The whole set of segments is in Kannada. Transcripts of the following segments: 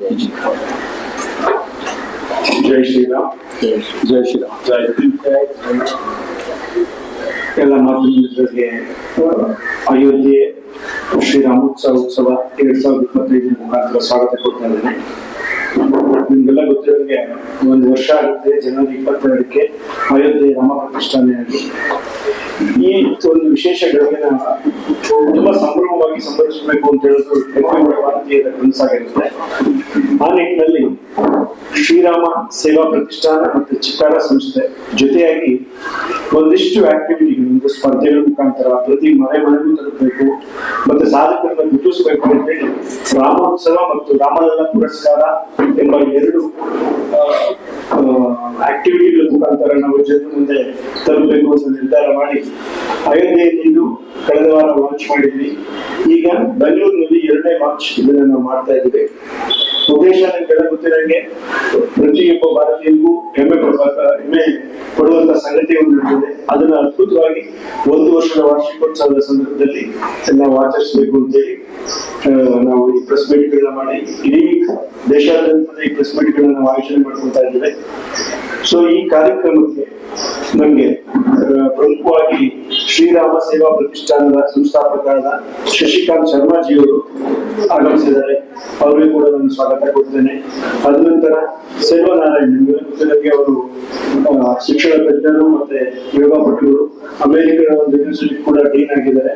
ಜೈ ಶ್ರೀರಾಮ್ ಜೈ ಶ್ರೀರಾಮ್ ಜೈ ಎಲ್ಲ ಮಾಧ್ಯಮ ಮಿತ್ರರಿಗೆ ಅಯೋಧ್ಯೆ ಶ್ರೀರಾಮೋತ್ಸವ ಉತ್ಸವ ಎರಡ್ ಸಾವಿರದ ಇಪ್ಪತ್ತೈದರ ಮುಖಾಂತರ ಸ್ವಾಗತ ಕೊಡ್ತಾ ಇದ್ದೇನೆ ಗೊತ್ತಿರೋಂಗೆ ಒಂದು ವರ್ಷ ಆಗುತ್ತೆ, ಜನವರಿ ಇಪ್ಪತ್ತೆರಡಕ್ಕೆ ಅಯೋಧ್ಯೆ ರಾಮ ಪ್ರತಿಷ್ಠಾನೆಯಾಗಿ. ಈ ಒಂದು ವಿಶೇಷ ಗಳಿಗೆ ತುಂಬಾ ಸಂಭ್ರಮವಾಗಿ ಸಂಭರಿಸಬೇಕು ಅಂತ ಹೇಳೋದು ಭಾರತೀಯರ ಕನಸಾಗಿರುತ್ತೆ. ಆ ನಿಟ್ಟಿನಲ್ಲಿ ಶ್ರೀರಾಮ ಸೇವಾ ಪ್ರತಿಷ್ಠಾನ ಮತ್ತು ಚಿತ್ತಾರ ಸಂಸ್ಥೆ ಜೊತೆಯಾಗಿ ಒಂದಿಷ್ಟು ಆಕ್ಟಿವಿಟಿಗಳು ಸ್ಪರ್ಧೆಗಳ ಮುಖಾಂತರ ಪ್ರತಿ ಮನೆ ಮನೆಗೂ ತಲುಪಬೇಕು ಮತ್ತೆ ಸಾಧಕರನ್ನ ಗುರುತಿಸಬೇಕು ಅಂತ ಹೇಳಿ ರಾಮೋತ್ಸವ ಮತ್ತು ರಾಮಲಲ್ಲ ಪುರಸ್ಕಾರ ಎಂಬ ಎರಡು ಆಕ್ಟಿವಿಟಿಗಳ ಮುಖಾಂತರ ನಾವು ಜನರ ಮುಂದೆ ತರಬೇಕು ಅಂತ ನಿರ್ಧಾರ ಮಾಡಿ ಅಯೋಧ್ಯೆಯಲ್ಲಿಂದು ಕಳೆದ ವಾರ ಲಾಂಚ್ ಮಾಡಿದ್ವಿ. ಈಗ ಬೆಂಗಳೂರಿನಲ್ಲಿ ಎರಡನೇ ಮಾರ್ಚ್ ಇದನ್ನ ನಾವು ಮಾಡ್ತಾ ಇದ್ದೇವೆ. ಉದ್ದೇಶ ನಿಮ್ಗೆಲ್ಲ ಗೊತ್ತಿರಂಗೆ ಪ್ರತಿಯೊಬ್ಬ ಭಾರತೀಯರಿಗೂ ಹೆಮ್ಮೆ ಪಡುವಂತ ಹೆಮ್ಮೆ ಪಡುವಂತ ಸಂಗತಿ ಒಂದು ಇರ್ತದೆ ಅದನ್ನ ಅದ್ಭುತವಾಗಿ ಒಂದು ವರ್ಷದ ವಾರ್ಷಿಕೋತ್ಸವದ ಸಂದರ್ಭದಲ್ಲಿ ನಾವು ಆಚರಿಸಬೇಕು ಅಂತೇಳಿ ನಾವು ಈ ಪ್ರೆಸ್ ಮೀಟ್ಗಳನ್ನ ಮಾಡಿ, ಇಡೀ ದೇಶಾದ್ಯಂತ ಈ ಪ್ರೆಸ್ ಮೀಟ್ಗಳನ್ನ ನಾವು ಮಾಡ್ಕೊತಾ ಇದ್ದೇವೆ. ಸೊ ಈ ಕಾರ್ಯಕ್ರಮಕ್ಕೆ ನಮಗೆ ಪ್ರಮುಖವಾಗಿ ಶ್ರೀರಾಮ ಸೇವಾ ಪ್ರತಿಷ್ಠಾನದ ಸಂಸ್ಥಾಪಕರಾದ ಶಶಿಕಾಂತ್ ಶರ್ಮಾಜಿಯವರು ಆಗಮಿಸಿದ್ದಾರೆ. ಅವರಿಗೂ ಕೂಡ ನಾನು ಸ್ವಾಗತ ಕೊಡ್ತೇನೆ. ಅದ ನಂತರ ಸೇವಾನಾರಾಯಣ ಗೊತ್ತಿರೋಕ್ಕೆ ಅವರು ಶಿಕ್ಷಣ ತಜ್ಞರು ಮತ್ತೆ ಯೋಗ ಪಟುಗಳು ಅಮೆರಿಕದ ಒಂದು ಯೂನಿವರ್ಸಿಟಿ ಕೂಡ ಡೀನ್ ಆಗಿದ್ದಾರೆ.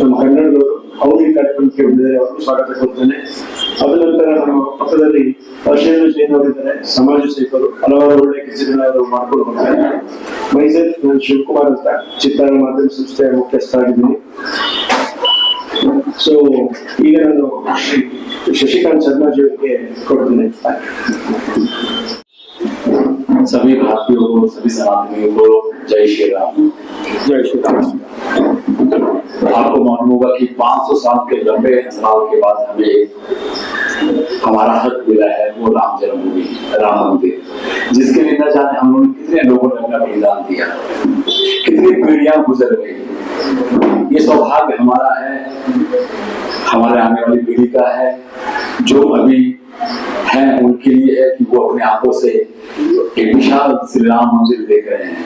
ನಮ್ಮ ಕನ್ನಡದವರು ಅವರು ಈ ಕಾರ್ಯಕ್ರಮಕ್ಕೆ ಬಂದಿದ್ದಾರೆ ಅವ್ರಿಗೂ ಸ್ವಾಗತ ಕೊಡ್ತೇನೆ ಅದ ನಂತರ ನಮ್ಮ ಪಕ್ಕದಲ್ಲಿ ಹರ್ಷೇಂದ್ರ ಜೈನ್ ಅವರಿದ್ದಾರೆ ಸಮಾಜ ಸೇವಕರು ಹಲವಾರು ಒಳ್ಳೆ ಕೆಲಸಗಳನ್ನ ಅವರು ಮಾಡ್ಕೊಂಡು ಬರ್ತಾರೆ ಮೈಸೂರು ನಾನು ಶಿವಕುಮಾರ್ ಅಂತ ಚಿತ್ತಾರ ಮಾಧ್ಯಮ ಸಂಸ್ಥೆಯ ಮುಖ್ಯಸ್ಥರಾಗಿದ್ದೀನಿ ಸೊ ಈಗ ನಾನು ಶ್ರೀ ಶಶಿಕಾಂತ್ ಶರ್ಮಾಜಿ ಅವರಿಗೆ ಕೊಡ್ತೇನೆ सभी भारतीयों को सभी सनातनियों को जय श्री राम ಜೈ ಶ್ರೀರಾಮ್ आपको मालूम होगा कि 500 साल के लंबे साल के बाद हमें हमारा हक मिला है, वो राम जन्मभूमि, राम मंदिर। जिसके लिए न जाने हम लोग कितने लोगों ने अपना बलिदान दिया, कितनी पीढ़ियाँ गुजर गई। ये सौभाग्य हमारा है, हमारे आने वाली पीढ़ी का है, जो अभी है, उनके लिए है कि वो अपने आँखों से एक विशाल श्री राम मंदिर देख रहे हैं।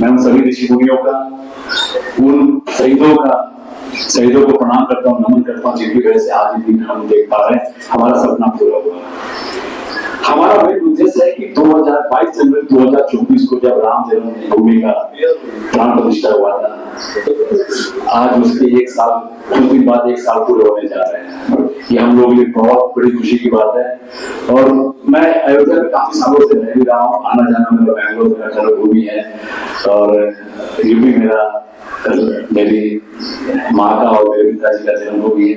मैं उन सभी ऋषि मुनियों का उन शहीदों का, शहीदों को प्रणाम करता हूँ, नमन करता हूँ, जिनकी वजह से आज दिन हम देख पा रहे हैं। हमारा सपना पूरा हुआ। हमारा मेन उद्देश्य है कि 2022 जनवरी 2024 को जब राम जन्मभूमि का प्राण प्रतिष्ठा हुआ था, आज उसके एक साल, कुछ दिन बाद एक साल पूरे होने जा रहे हैं। ये हम लोग लिए बहुत बड़ी खुशी की बात है। और मैं अयोध्या में काफ़ी सालों से रह भी रहा हूँ, आना जाना मेरा बैंगलोर मेरा जन्मभूमि है। और ये भी मेरा मेरी माँ का और मेरे पिताजी का जन्मभूमि है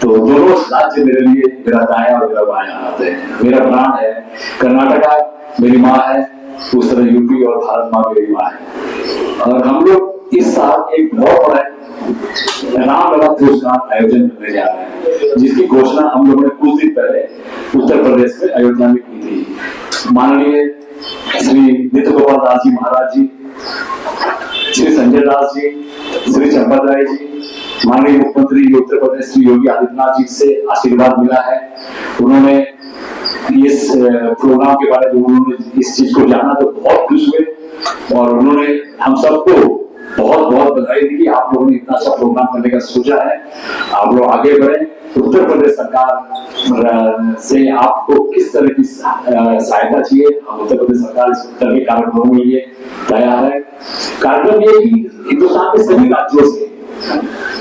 तो दोनों राज्य मेरे लिए मेरा दाया और मेरा बाया हाथ है। मेरा प्राण है। कर्नाटका मेरी माँ है। उस तरह यूपी और भारत माँ मेरी माँ है। और हम लोग इस साल एक बहुत बड़ा राम पुरस्कार आयोजन करने जा रहे हैं, जिसकी घोषणा हम लोगों ने कुछ दिन पहले उत्तर प्रदेश में अयोध्या में की थी। माननीय श्री नित्य गोपाल दास जी महाराज जी श्री संजय दास जी, श्री चंपत राय जी, माननीय मुख्यमंत्री उत्तर प्रदेश श्री योगी आदित्यनाथ जी से आशीर्वाद मिला है। उन्होंने इस प्रोग्राम के बारे में उन्होंने इस चीज़ को जाना तो बहुत खुश हुए और उन्होंने हम सबको बहुत बहुत बधाई दी कि आप लोगों ने इतना अच्छा प्रोग्राम करने का सोचा है। आप लोग आगे बढ़े। उत्तर प्रदेश सरकार से आपको किस तरह की सहायता चाहिए? उत्तर प्रदेश सरकार इस तरह के कार्यक्रमों के लिए तैयार है। कार्यक्रम ये कि हिंदुस्तान के सभी राज्यों से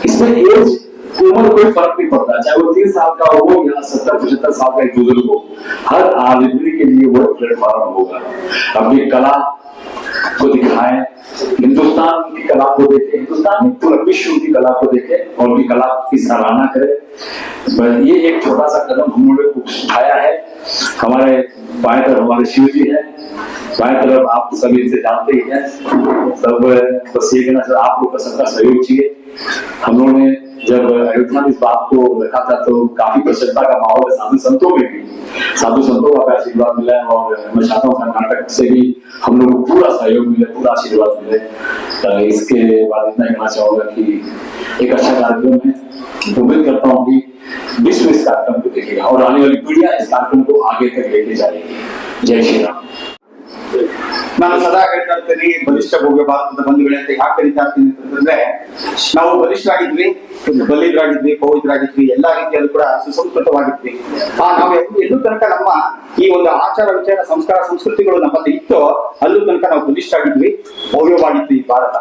इसमें एज उम्र कोई फ़र्क नहीं पड़ता। चाहे वो तीन साल का हो या सत्तर, पचहत्तर साल का एक बुज़ुर्ग हो, हर आदमी के लिए वो प्लेटफॉर्म होगा। अपनी कला को दिखाएँ। हिंदुस्तान की कला को देखें। हिंदुस्तान में पूरा विश्व की कला को देखें और उनकी कला की सराहना करें। ये एक छोटा सा कदम हम लोग उठाया है। हमारे बाएँ तरफ़ हमारे शिव जी है। बाएँ तरफ़ आप सभी इनसे जानते ही हैं। सब बस ये कहना आप लोग का सबका सहयोग चाहिए। हम लोगों ने जब अयोध्या में इस बात को रखा था तो काफ़ी प्रसन्नता का माहौल है साधु संतों में भी। साधु संतों का आशीर्वाद मिला है और मैं चाहता हूँ कर्नाटक से भी हम लोग को पूरा सहयोग मिले, पूरा आशीर्वाद मिले। इसके बाद इतना कहना चाहूँगा कि एक अच्छा कार्यक्रम है। उम्मीद करता हूँ कि विश्व इस कार्यक्रम को देखेगा और आने वाली पीढ़ियाँ इस कार्यक्रम को आगे तक लेके जाएगी। जय श्री राम। ನಾನು ಸದಾ ಹೇಳ್ತಾ ಇರ್ತೀನಿ ಬಲಿಷ್ಠ ಭೋಗ್ಯ ಭಾರತದ ಬಂಧುಗಳೇ ಅಂತ ಯಾಕೆ ಕರಿತಾ ಇರ್ತೀನಿ ಅಂತಂದ್ರೆ ನಾವು ಬಲಿಷ್ಠರಾಗಿದ್ವಿ, ಬಲಿದ್ರಾಗಿದ್ವಿ ಪವಿತ್ರಾಗಿದ್ವಿ ಎಲ್ಲಾ ರೀತಿಯಲ್ಲೂ ಕೂಡ ಸುಸಂಸ್ಕೃತವಾಗಿದ್ವಿ. ಆ, ನಾವು ಎಲ್ಲಿ- ತನಕ ನಮ್ಮ ಈ ಒಂದು ಆಚಾರ ವಿಚಾರ, ಸಂಸ್ಕಾರ, ಸಂಸ್ಕೃತಿಗಳು ನಮ್ಮಲ್ಲಿ ಇತ್ತು, ಅಲ್ಲೂ ತನಕ ನಾವು ಬಲಿಷ್ಠರಾಗಿದ್ವಿ, ಭವ್ಯವಾಗಿದ್ವಿ ಭಾರತ.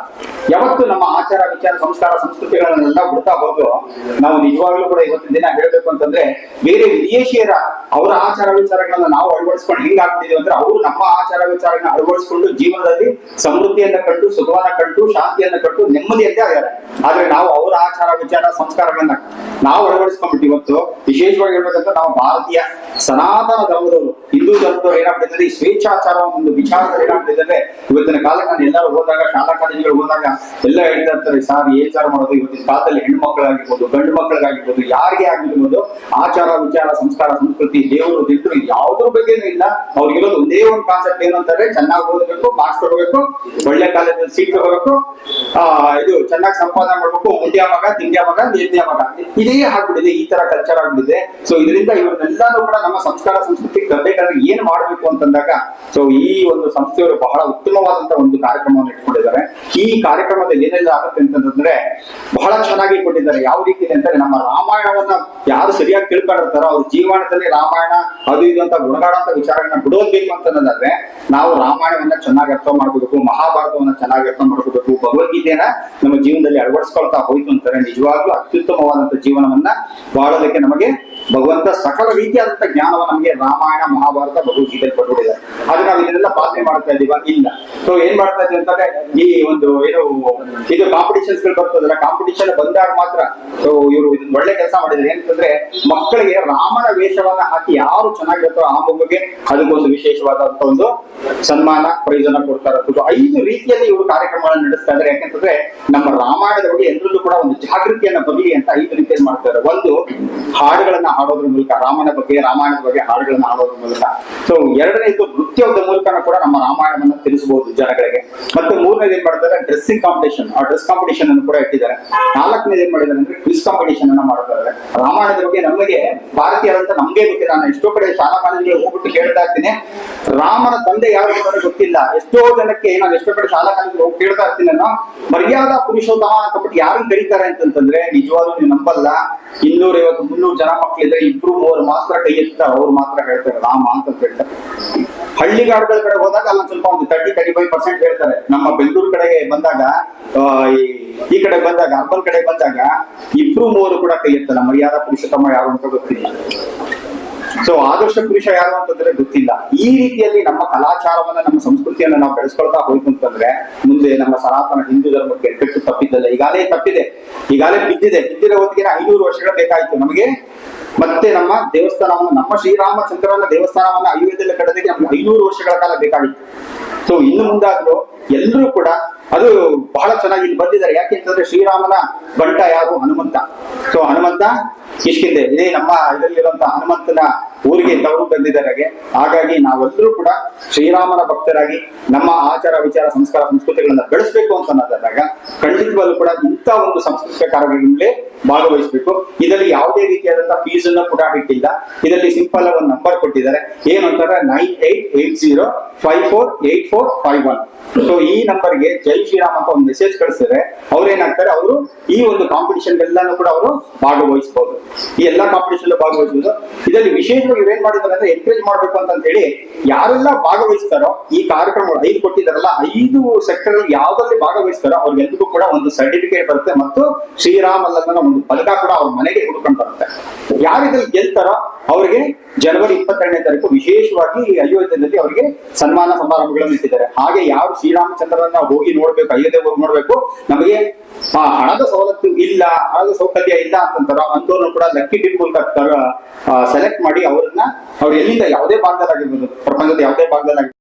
ಯಾವತ್ತು ನಮ್ಮ ಆಚಾರ ವಿಚಾರ, ಸಂಸ್ಕಾರ, ಸಂಸ್ಕೃತಿಗಳನ್ನೆಲ್ಲ ಬಿಡ್ತಾ ಹೋದ್ರು ನಾವು ನಿಜವಾಗ್ಲೂ ಕೂಡ ಇವತ್ತಿನ ದಿನ ಹೇಳ್ಬೇಕು ಅಂತಂದ್ರೆ, ಬೇರೆ ವಿದೇಶಿಯರ ಅವರ ಆಚಾರ ವಿಚಾರಗಳನ್ನ ನಾವು ಅಳವಡಿಸ್ಕೊಂಡು ಹೆಂಗಾಗ್ತಿದೀವಿ ಅಂದ್ರೆ, ಅವರು ನಮ್ಮ ಆಚಾರ ವಿಚಾರಗಳನ್ನ ಅಳವಡಿಸಿಕೊಂಡು ಜೀವನದಲ್ಲಿ ಸಮೃದ್ಧಿಯನ್ನ ಕಟ್ಟು ಸುಖವನ್ನ ಕಟ್ಟು ಶಾಂತಿಯನ್ನ ಕಟ್ಟು ನೆಮ್ಮದಿಯಂತೆ ಆಗ್ಯಾರೆ. ಆದ್ರೆ ನಾವು ಅವರ ಆಚಾರ, ವಿಚಾರ, ಸಂಸ್ಕಾರಗಳನ್ನ ನಾವು ಅಳವಡಿಸ್ಕೊಂಡ್ಬಿಟ್ಟು ಇವತ್ತು ವಿಶೇಷವಾಗಿ ಹೇಳ್ಬೇಕಂದ್ರೆ ನಾವು ಭಾರತೀಯ ಸನಾತನ ಧರ್ಮದವರು. ಹಿಂದೂ ಧರ್ಮದವರು ಏನಾಗ್ಬಿಟ್ಟಿದ್ದಾರೆ? ಈ ಸ್ವೇಚ್ಛಾಚಾರ ಒಂದು ವಿಚಾರದಲ್ಲಿ ಏನಾಗ್ಬಿಟ್ಟಿದ್ದಾರೆ? ಇವತ್ತಿನ ಕಾಲಕ್ಕೆ ನಾನು ಎಲ್ಲರೂ ಹೋದಾಗ, ಶಾಲಾ ಕಾಲೇಜುಗಳು ಹೋದಾಗ ಎಲ್ಲ ಹೇಳ್ತಾ ಇರ್ತಾರೆ, ಸಾರ್, ಏನ್ ಮಾಡೋದು? ಇವತ್ತಿನ ಕಾಲದಲ್ಲಿ ಹೆಣ್ಣು ಮಕ್ಕಳಾಗಿರ್ಬೋದು ಗಂಡು ಮಕ್ಕಳಿಗಾಗಿರ್ಬೋದು ಯಾರಿಗೆ ಆಗಿರ್ಬೋದು? ಆಚಾರ, ವಿಚಾರ, ಸಂಸ್ಕಾರ, ಸಂಸ್ಕೃತಿ, ದೇವರು ದಿಟ್ಟರು ಯಾವುದ್ರ ಬಗ್ಗೆನೂ ಇಲ್ಲ. ಅವ್ರಿಗಿರೋದು ಒಂದೇ ಒಂದು ಕಾನ್ಸೆಪ್ಟ್ ಏನು ಅಂತಾರೆ ಚೆನ್ನಾಗಿ ಓದಬೇಕು ಮಾರ್ಕ್ಸ್ ತಗೋಬೇಕು, ಒಳ್ಳೆ ಕಾಲೇಜಲ್ಲಿ ಸೀಟ್ ತಗೋಬೇಕು ಇದು ಚೆನ್ನಾಗಿ ಸಂಪಾದನೆ ಮಾಡ್ಬೇಕು ಮುಂಡ್ಯ ಮಗ, ತಿಂಡ್ಯ ಮಗ ನೇಂದ್ಯ ಮಗ. ಇದೇ ಆಗ್ಬಿಟ್ಟಿದೆ, ಈ ತರ ಕಲ್ಚರ್ ಆಗ್ಬಿಟ್ಟಿದೆ. ಸೊ ಇದರಿಂದ ಇವನ್ನೆಲ್ಲಾನು ಕೂಡ ನಮ್ಮ ಸಂಸ್ಕಾರ, ಸಂಸ್ಕೃತಿ ತರಬೇಕಾದ್ರೆ ಏನ್ ಮಾಡ್ಬೇಕು ಅಂತಂದಾಗ ಸೊ ಈ ಒಂದು ಸಂಸ್ಥೆಯವರು ಬಹಳ ಉತ್ತಮವಾದಂತ ಒಂದು ಕಾರ್ಯಕ್ರಮವನ್ನು ಇಟ್ಕೊಂಡಿದ್ದಾರೆ. ಈ ಕಾರ್ಯಕ್ರಮದಲ್ಲಿ ಏನೆಲ್ಲ ಆಗುತ್ತೆ ಅಂತಂದ್ರೆ, ಬಹಳ ಚೆನ್ನಾಗಿ ಇಟ್ಕೊಂಡಿದ್ದಾರೆ. ಯಾವ ರೀತಿ ಅಂತಂದ್ರೆ ನಮ್ಮ ರಾಮಾಯಣವನ್ನ ಯಾರು ಸರಿಯಾಗಿ ತಿಳ್ಕೊಂಡಿರ್ತಾರೋ, ಅವ್ರ ಜೀವನದಲ್ಲಿ ರಾಮಾಯಣ, ಅದು ಇದು ಅಂತ ಗುಣಗಾಡಂತ ವಿಚಾರಗಳನ್ನ ಬಿಡೋದ್ಬೇಕು ಅಂತಂದ್ರೆ ನಾವು ರಾಮಾಯಣವನ್ನ ಚೆನ್ನಾಗಿ ಅರ್ಥ ಮಾಡ್ಕೋಬೇಕು, ಮಹಾಭಾರತವನ್ನ ಚೆನ್ನಾಗಿ ಅರ್ಥ ಮಾಡ್ಕೋಬೇಕು, ಭಗವದ್ಗೀತೆಯನ್ನ ನಮ್ಮ ಜೀವನದಲ್ಲಿ ಅಳವಡಿಸ್ಕೊಳ್ತಾ ಹೋಯ್ತು ಅಂತಾರೆ. ನಿಜವಾಗ್ಲೂ ಅತ್ಯುತ್ತಮವಾದಂತ ಜೀವನವನ್ನ ಬಾಳೋದಕ್ಕೆ ನಮಗೆ ಭಗವಂತ ಸಕಲ ರೀತಿಯಾದಂತ ಜ್ಞಾನವನ್ನು ನಮಗೆ ರಾಮಾಯಣ, ಮಹಾಭಾರತ, ಭಗವದ್ಗೀತೆ ಕೊಟ್ಬಿಟ್ಟಿದ್ದಾರೆ. ಆದ್ರೆ ನಾವು ಇದನ್ನೆಲ್ಲ ಪಾಲನೆ ಮಾಡ್ತಾ ಇದೀವ ಇಲ್ಲ. ಸೊ ಏನ್ ಮಾಡ್ತಾ ಇದ್ದೀವಿ ಅಂತಂದ್ರೆ, ಈ ಒಂದು ಏನು, ಇದು ಕಾಂಪಿಟಿಷನ್ಸ್ಗಳು ಬರ್ತದಲ್ಲ ಕಾಂಪಿಟಿಷನ್ ಬಂದಾಗ ಮಾತ್ರ ಸೊ ಇವರು ಇದನ್ನ ಒಳ್ಳೆ ಕೆಲಸ ಮಾಡಿದ್ರೆ ಏನಂತಂದ್ರೆ, ಮಕ್ಕಳಿಗೆ ರಾಮನ ವೇಷವನ್ನ ಹಾಕಿ ಯಾರು ಚೆನ್ನಾಗಿರ್ತಾರೋ ಆ ಮಗುಗೆ ಅದಕ್ಕೊಂದು ವಿಶೇಷವಾದಂತ ಒಂದು ಸನ್ಮಾನ, ಪ್ರಯೋಜನ ಕೊಡ್ತಾರೆ ಐದು ರೀತಿಯಲ್ಲಿ ಇವರು ಕಾರ್ಯಕ್ರಮಗಳನ್ನ ನಡೆಸ್ತಾ ಇದ್ದಾರೆ. ಯಾಕಂತಂದ್ರೆ, ನಮ್ಮ ರಾಮಾಯಣದ ಬಗ್ಗೆ ಎಲ್ಲರಲ್ಲೂ ಕೂಡ ಒಂದು ಜಾಗೃತಿಯನ್ನ ಬರಲಿ ಅಂತ ಐದು ರೀತಿಯಲ್ಲಿ ಮಾಡ್ತಾರೆ ಒಂದು ಹಾಡುಗಳನ್ನ ಹಾಡೋದ್ರ ಮೂಲಕ ರಾಮನ ಬಗ್ಗೆ, ರಾಮಾಯಣದ ಬಗ್ಗೆ ಹಾಡುಗಳನ್ನ ಹಾಡೋದ್ರ ಮೂಲಕ. ಸೊ ಎರಡನೇದು ನೃತ್ಯದ ಮೂಲಕನೂ ಕೂಡ ನಮ್ಮ ರಾಮಾಯಣವನ್ನು ತಿಳಿಸಬಹುದು ಜನಗಳಿಗೆ. ಮತ್ತೆ ಮೂರನೇದು ಏನ್ ಮಾಡ್ತಾರೆ? ಡ್ರೆಸ್ಸಿಂಗ್ ಕಾಂಪಿಟೇಷನ್ ಆ ಡ್ರೆಸ್ ಕಾಂಪಿಟೇಷನ್ ಅನ್ನು ಕೂಡ ಇಟ್ಟಿದ್ದಾರೆ. ನಾಲ್ಕನೇದು ಏನ್ ಮಾಡಿದ್ದಾರೆ ಅಂದ್ರೆ ಕ್ವಿಸ್ ಕಾಂಪಿಟೇಷನ್ ಅನ್ನ ಮಾಡ್ತಾರೆ ರಾಮಾಯಣದ ಬಗ್ಗೆ ನಮಗೆ ಭಾರತೀಯರಂತ ನಮ್ಗೆ ಗೊತ್ತಿಲ್ಲ. ನಾನು ಎಷ್ಟೋ ಕಡೆ ಶಾಲಾ ಕಾಲೇಜಿಗೆ ಹೋಗ್ಬಿಟ್ಟು ಕೇಳ್ತಾ ಇರ್ತೀನಿ. ರಾಮನ ತಂದೆ ಯಾರು ಅಂತ ಗೊತ್ತಿಲ್ಲ. ಎಷ್ಟೋ ಜನಕ್ಕೆ ನಾನು ಎಷ್ಟೋ ಕಡೆ ಶಾಲಾ ಕಾಲೇಜಿಗೆ ಹೋಗಿ ಕೇಳ್ತಾ ಇರ್ತೀನಿ ಅನ್ನೋ ಮರ್ಯಾದ ಪುರುಷೋತ್ತಮ ಅಂತಬಿಟ್ಟು ಯಾರನ್ನ ಕರೀತಾರೆ ಅಂತಂತಂದ್ರೆ, ನಿಜವಾಗ್ಲೂ ನೀವು ನಂಬಲ್ಲ. ಇನ್ನೂರ ಐವತ್ತು ಮುನ್ನೂರು ಜನ ಮಕ್ಳಿದ್ರೆ ಇಬ್ರು ಮೂವರು ಮಾತ್ರ ಕೈ ಎತ್ತಾರೆ ಅವ್ರು ಮಾತ್ರ ಹೇಳ್ತಾರೆ, ರಾಮ ಅಂತ ಹೇಳ್ತಾರೆ. ಹಳ್ಳಿಗಾಡುಗಳ ಕಡೆ ಹೋದಾಗ ಅಲ್ಲಿ ಸ್ವಲ್ಪ ಒಂದು ತರ್ಟಿ ತರ್ಟಿ ಫೈವ್ ಪರ್ಸೆಂಟ್ ಹೇಳ್ತಾರೆ. ನಮ್ಮ ಬೆಂಗಳೂರು ಕಡೆಗೆ ಬಂದಾಗ ಈ- ಈ ಕಡೆ ಬಂದಾಗ, ಅರ್ಬನ್ ಕಡೆ ಬಂದಾಗ ಇಬ್ರು ಮೂವರು ಕೂಡ ಕೈ ಎತ್ತಲ್ಲ. ಮರ್ಯಾದಾ ಪುರುಷೋತ್ತಮ ಯಾರು ಅಂತ ಗೊತ್ತಿಲ್ಲ. ಸೊ ಆದರ್ಶ ಪುರುಷ ಯಾರು ಅಂತಂದ್ರೆ ಗೊತ್ತಿಲ್ಲ. ಈ ರೀತಿಯಲ್ಲಿ ನಮ್ಮ ಕಲಾಚಾರವನ್ನ, ನಮ್ಮ ಸಂಸ್ಕೃತಿಯನ್ನ ನಾವು ಬೆಳೆಸ್ಕೊಳ್ತಾ ಹೋಯ್ತು ಅಂತಂದ್ರೆ, ಮುಂದೆ ನಮ್ಮ ಸನಾತನ ಹಿಂದೂ ಧರ್ಮಕ್ಕೆ ಕೆಟ್ಟು ತಪ್ಪಿದ್ದಲ್ಲ. ಈಗಾಗಲೇ ತಪ್ಪಿದೆ. ಈಗಾಗಲೇ ಬಿದ್ದಿದೆ. ಬಿದ್ದಿರೋ ಹೊತ್ತಿಗೆ ಐನೂರು ವರ್ಷಗಳು ಬೇಕಾಯ್ತು. ನಮಗೆ ಮತ್ತೆ ನಮ್ಮ ದೇವಸ್ಥಾನವನ್ನು, ನಮ್ಮ ಶ್ರೀರಾಮಚಂದ್ರನ ದೇವಸ್ಥಾನವನ್ನ ಅಯೋಧ್ಯೆಯಲ್ಲಿ ಕಟ್ಟೋದಕ್ಕೆ ನಮ್ಗೆ ಐನೂರು ವರ್ಷಗಳ ಕಾಲ ಬೇಕಾಗಿತ್ತು. ಸೊ ಇನ್ನು ಮುಂದಾದ್ರು ಎಲ್ಲರೂ ಕೂಡ ಅದು ಬಹಳ ಚೆನ್ನಾಗಿ ಇಲ್ಲಿ ಬಂದಿದ್ದಾರೆ. ಯಾಕೆ ಅಂತಂದ್ರೆ ಶ್ರೀರಾಮನ ಬಂಟ ಯಾರು? ಹನುಮಂತ. ಸೊ ಹನುಮಂತ ಕಿಷ್ಕಿಂದೆ ಇದೇ ನಮ್ಮ ಇದರಲ್ಲಿರುವಂತಹ ಹನುಮಂತನ ಊರಿಗೆ ತವರು ಬಂದಿದ್ದಾರೆ ಹಾಗಾಗಿ ನಾವೆಲ್ಲರೂ ಕೂಡ ಶ್ರೀರಾಮನ ಭಕ್ತರಾಗಿ ನಮ್ಮ ಆಚಾರ, ವಿಚಾರ, ಸಂಸ್ಕಾರ, ಸಂಸ್ಕೃತಿಗಳನ್ನ ಬೆಳೆಸಬೇಕು ಅಂತ ಅನ್ನೋದಾದಾಗ ಖಂಡಿತವಾಗ್ಲೂ ಕೂಡ ಇಂಥ ಒಂದು ಸಾಂಸ್ಕೃತಿಕ ಕಾರ್ಯಕ್ರಮಗಳೇ ಭಾಗವಹಿಸಬೇಕು. ಇದರಲ್ಲಿ ಯಾವುದೇ ರೀತಿಯಾದಂತಹ ಫೀಸ್ ಅನ್ನ ಕೂಡ ಇಟ್ಟಿಲ್ಲ. ಇದರಲ್ಲಿ ಸಿಂಪಲ್ ಒಂದು ನಂಬರ್ ಕೊಟ್ಟಿದ್ದಾರೆ. ಏನಂತಾರೆ nine eight eight zero five four eight four five one. So ಈ ನಂಬರ್ಗೆ ಜೈ ಶ್ರೀರಾಮ್ ಅಂತ ಒಂದು ಮೆಸೇಜ್ ಕಳಿಸಿದ್ರೆ ಅವ್ರೇನಾಗ್ತಾರೆ ಅವರು ಈ ಒಂದು ಕಾಂಪಿಟಿಷನ್ ಎಲ್ಲಾನು ಕೂಡ ಅವರು ಭಾಗವಹಿಸಬಹುದು ಈ ಎಲ್ಲಾ ಕಾಂಪಿಟೇಷನ್ ಭಾಗವಹಿಸಬಹುದು ಇದರಲ್ಲಿ ವಿಶೇಷವಾಗಿ ಇವ್ರು ಇವ್ರೇನ್ ಅಂದ್ರೆ ಎನ್ಕರೇಜ್ ಮಾಡ್ಬೇಕು ಅಂತ ಹೇಳಿ ಯಾರೆಲ್ಲ ಭಾಗವಹಿಸ್ತಾರೋ ಈ ಕಾರ್ಯಕ್ರಮ ಐದು ಕೊಟ್ಟಿದಾರಲ್ಲ ಐದು ಸೆಕ್ಟರ್ ಅಲ್ಲಿ ಯಾವ್ದಲ್ಲಿ ಭಾಗವಹಿಸ್ತಾರೋ ಅವ್ರಿಗೆಲ್ರಿಗೂ ಕೂಡ ಒಂದು ಸರ್ಟಿಫಿಕೇಟ್ ಬರುತ್ತೆ ಮತ್ತು ಶ್ರೀರಾಮಲ್ಲನ ಒಂದು ಪದಕ ಕೂಡ ಅವ್ರ ಮನೆಗೆ ಹುಡ್ಕೊಂಡ್ ಬರುತ್ತೆ. ಯಾರು ಇದ್ರಲ್ಲಿ ಗೆಲ್ತಾರೋ ಅವರಿಗೆ ಜನವರಿ ಇಪ್ಪತ್ತೆರಡನೇ ತಾರೀಕು ವಿಶೇಷವಾಗಿ ಅಯೋಧ್ಯದಲ್ಲಿ ಅವರಿಗೆ ಸನ್ಮಾನ ಸಮಾರಂಭಗಳನ್ನು ಇಟ್ಟಿದ್ದಾರೆ. ಹಾಗೆ ಯಾರು ಶ್ರೀರಾಮಚಂದ್ರನ ಹೋಗಿ ನೋಡ್ಬೇಕು ಅಯೋಧ್ಯೆ ಹೋಗಿ ನೋಡ್ಬೇಕು, ನಮಗೆ ಆ ಹಣದ ಸವಲತ್ತು ಇಲ್ಲ, ಹಣದ ಸೌಕರ್ಯ ಇಲ್ಲ ಅಂತಂತಾರ ಅಂತವ್ರನ್ನು ಕೂಡ ಲಕ್ಕಿ ಟಿಪ್ ಮೂಲಕ ಸೆಲೆಕ್ಟ್ ಮಾಡಿ ಅವ್ರನ್ನ, ಅವ್ರು ಎಲ್ಲಿಂದ ಯಾವುದೇ ಭಾಗದಲ್ಲಾಗಿರ್ಬೋದು, ಪ್ರಪಂಚದ ಯಾವುದೇ ಭಾಗದಲ್ಲಾಗಿರ್ಬೋದು.